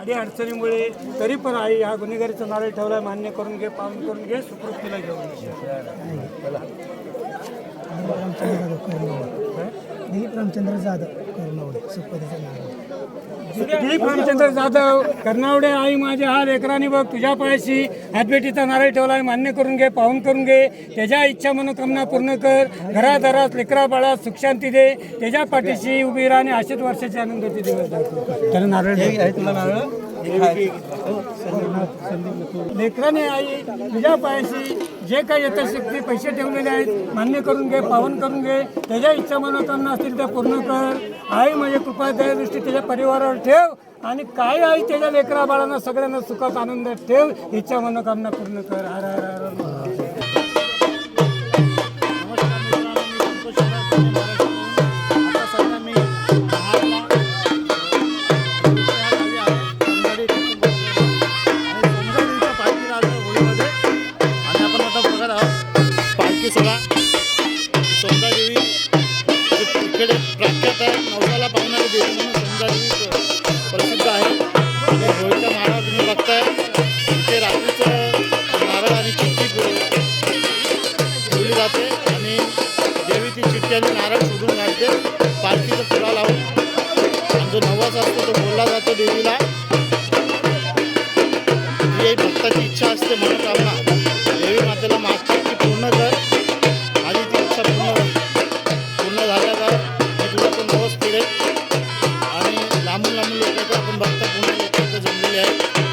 आणि अडचणीमुळे तरी पण आई हा गुन्हेगारीचा नारळ ठेवला मान्य करून घे पालन करून घे सुखरूप तिला घेऊन दिलीप रामचंद्र जाधव कर्णवडे सुपतीचा नाव दिलीप रामचंद्र जाधव कर्नावडे आई माझ्या हा लेकराने बघ तुझ्या पायाशी हातभेटीचा नारळ ठेवलाय मान्य करून घे पाहून करून घे. त्याच्या इच्छा मनोकामना पूर्ण कर. घरादारात लेकरा बाळात सुख शांती दे. त्याच्या पाठीशी उभी राहणे असेच वर्षाचे आनंदाचे दिवस दाखव. त्याला नारळ दे. लेकराने आई तुझ्या पायाशी जे काही यथाशक्ती पैसे ठेवलेले आहेत मान्य करून घे पावन करून घे त्याच्या इच्छा मनोकामना असतील त्या पूर्ण कर. आई माझे कृपा दृष्टी त्याच्या परिवारावर ठेव आणि काय आई त्याच्या लेकरा बाळांना सगळ्यांना सुखात आनंदात ठेव इच्छा मनोकामना पूर्ण कर. हर हर. देवी सोळा सोहळा इकडे प्रख्यात आहे नवसाला पाहणारी देवी म्हणून सोमदादेवी प्रसिद्ध आहे. आणि होळीचा माळा तुम्ही बघताय. इथे रात्रीचं नारळ आणि चिठ्ठी ठेवली जाते आणि देवी ती चिठ्ठी आणि नारळ शोधून काढते. पालखीचा फुला लावून. आणि जो नवस असतो तो बोलला जातो देवीला. ही भक्ताची इच्छा असते मनोकामना பூனை கேட்க சொல்லுங்கள்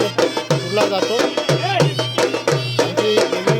तो ठेवला जातो आणखी